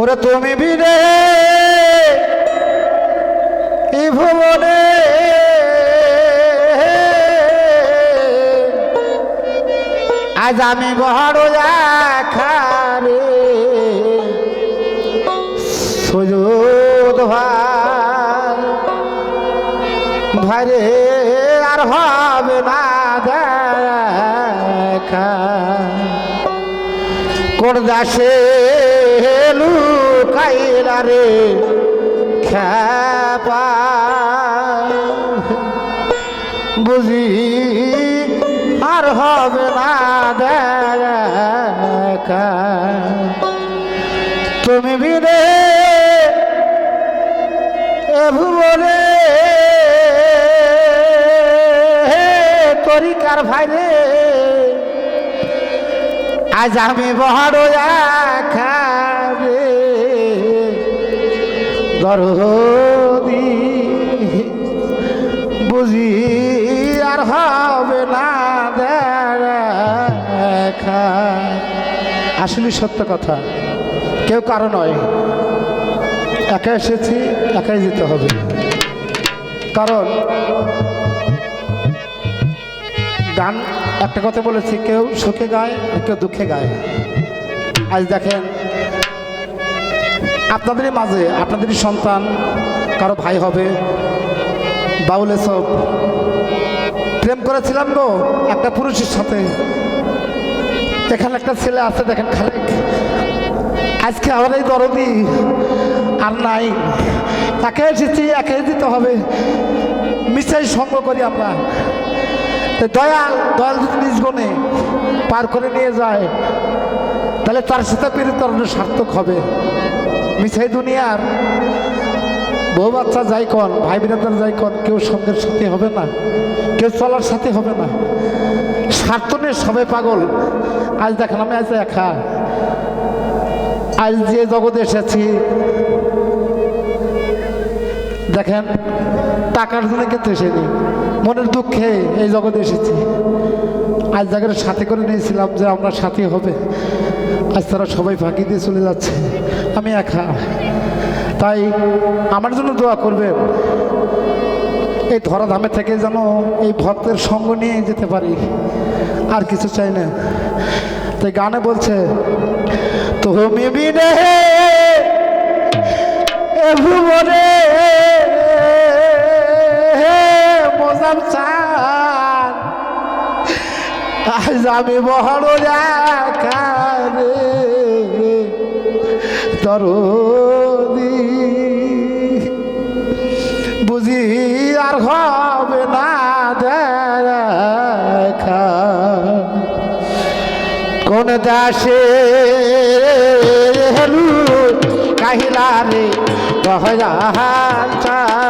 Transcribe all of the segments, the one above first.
ওরে তুমি বিরে এই ভুবনে আজ আমি বড় খারে সুযোগ ভাই ভাইরে, আর হবে না দেখা। কোন দাসে লুকাইলা রে, খ্যাপা। বুঝি আর হবে না দেখা। তুমি বিরে ভুবনে তরিকার ভাইরে, আজ আমি বড় খাবে দরদি বুঝি আর হবে না দেখা। আসলে সত্য কথা, কেউ কারও নয়। একা এসেছি, একাই যেতে হবে। কারণ গান একটা কথা বলেছি, কেউ সুখে গায়, কেউ দুঃখে গায়। আজ দেখেন আপনাদেরই মাঝে, আপনাদেরই সন্তান, কারও ভাই হবে, বাউল সব। প্রেম করেছিলাম গো, একটা পুরুষের সাথে। এখানে একটা ছেলে আছে, দেখেন খালেক। আজকে আমার এই দরদি আর নাই। একে এসেছি, একে দিতে হবে। মিশাই সঙ্গ করি আমরা। দয়াল দয়াল যদি নিজ গুণে পার করে নিয়ে যায়, তাহলে তার সাথে পেরে তার সার্থক হবে। মিছাই দুনিয়ার বউ বাচ্চা যাই কন, ভাই বোনেদের যাই কন, কেউ সঙ্গের সাথে হবে না, কেউ চলার সাথে হবে না। স্বার্থ নিয়ে সবাই পাগল। আজ দেখেন, আমি আজ একা। আজ যে জগতে এসেছি, দেখেন, টাকার জন্য কিন্তু এসেনি, মনের দুঃখে এই জগতে এসেছি। আজ জায়গায় সাথে করে নিয়েছিলাম যে আমরা সাথী হবে। আজ তারা সবাই ফাঁকি দিয়ে চলে যাচ্ছে। আমি একা। তাই আমার জন্য দোয়া করবেন। এই ধরাধামে থেকে যেন এই ভক্তের সঙ্গ নিয়ে যেতে পারি। আর কিছু চাই না। তাই গানে বলছে, তুমি মজার চান আজ আমি বড় রে তরদি বুঝি আর হবে না দেখা। কোন দাসে হেলু কাহিলা রে বহরান বুঝি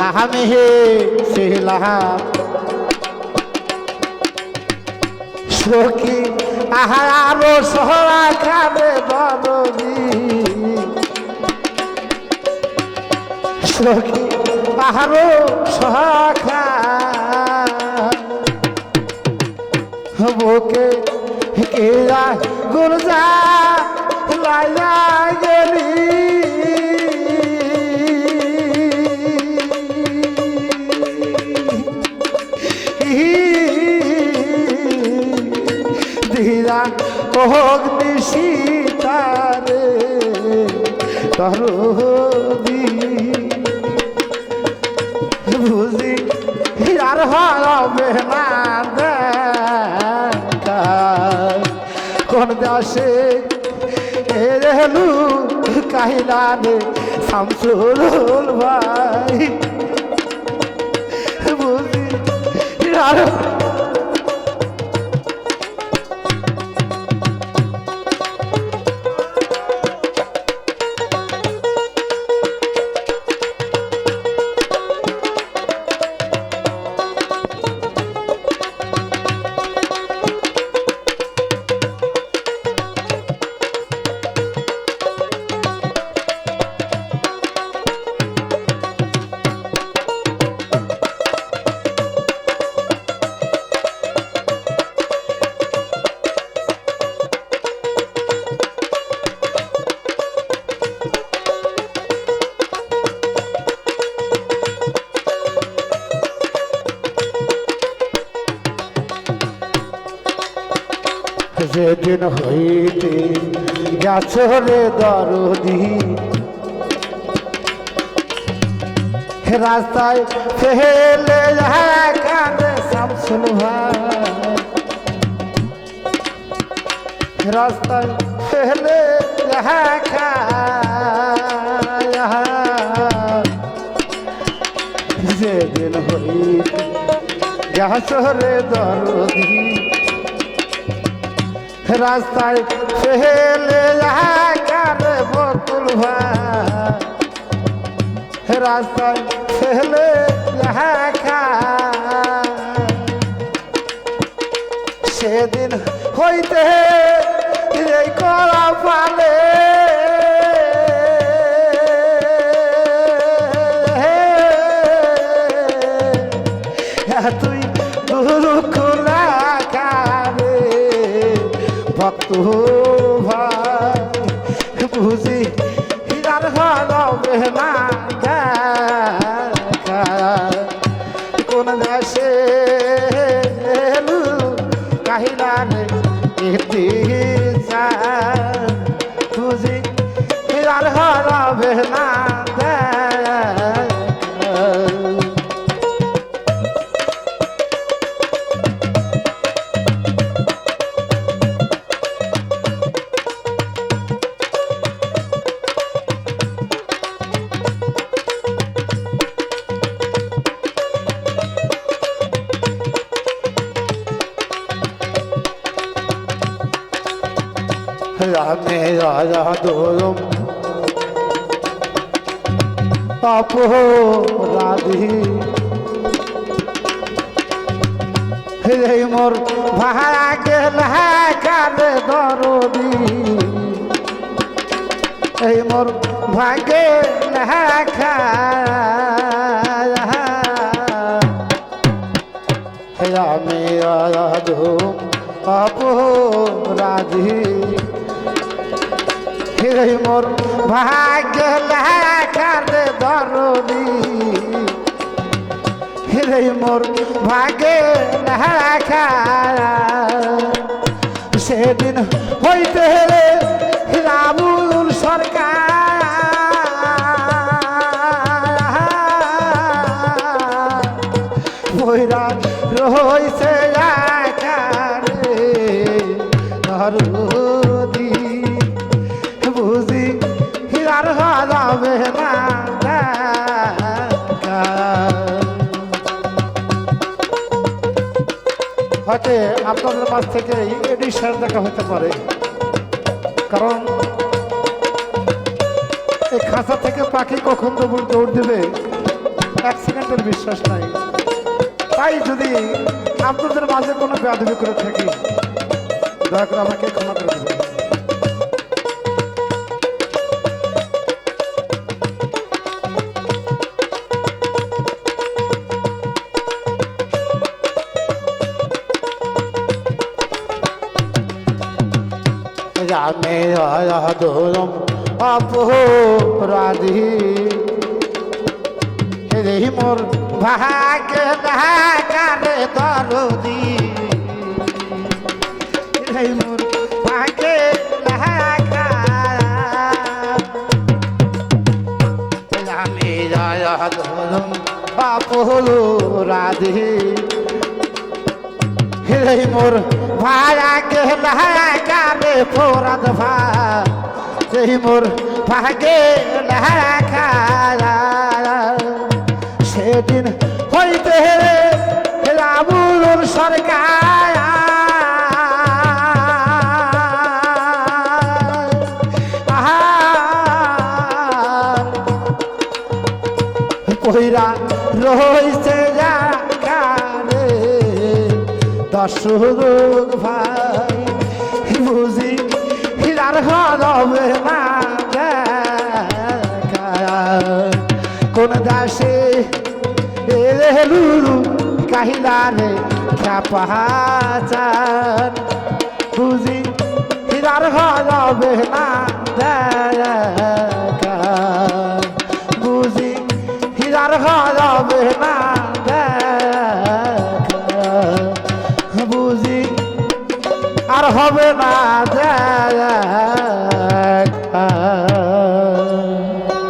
আমি হে শিলা সখী আহারো সহরা খাবে বদলি সখী আহারো সখা বুকে কেরা গুরজা, লাইয়া তরদি বুঝি আর হবে না কোন দাসে এরেলু কাহিলানে শামসুল ভাই বুঝি আর যেদিন হইতে গাছরে দরদি। রাস্তায় ফেলে কানে শামসুল ভাই রাস্তায় ফেলে যেদিন হইতে গাছরে দরদি। রাস্তায় ফেলে কানে বকুল রাস্তায় ফেলে সেদিন হইতে এই করা পালে। তুই দুখুলা কারে ভক্ত ভাই বুঝি হিরার হবে না। কোন দেশে রামে রাজা দোলম অপরাধী হে মোর ভাড়া গেল কালে দরদি এই মোর ভাগে লেখা রামে রাধুম অপরাধী হিরে মোর ভাগ্য লেখার দরদি হিরে মোর ভাগ্যে লেখা সেদিন হইতে রে রাবুল সরকার। রইছে আকারে নরদি হয়তো আপনাদের মাঝ থেকে এডিশন দেখা হতে পারে। কারণ এই খাঁচা থেকে পাখি কখন দৌড় দৌড় দেবে, এক সেকেন্ডের বিশ্বাস নাই। তাই যদি আপনাদের মাঝে কোনো ব্যাধবি করে থাকি, দয়া করে আমাকে ক্ষমা করে দেবেন। রামে দোলম অপরাধী রে মোর ভাগ কারে দরদি। রে মোর ভাগে রামে দোলম অপরাধী রে মোর ভায়া গেলা কারে ফোরাদ ভাই এই মোর ভাগে লেখা সেদিন হইতে রাবুলুর সরকার। আহা। কইরা রইছে দশরুক ভাই, বুঝি হিরার না দেখা। কোন দাসে এলে লুলু কাহিলারে খ্যাপাচার বুঝি হিরার না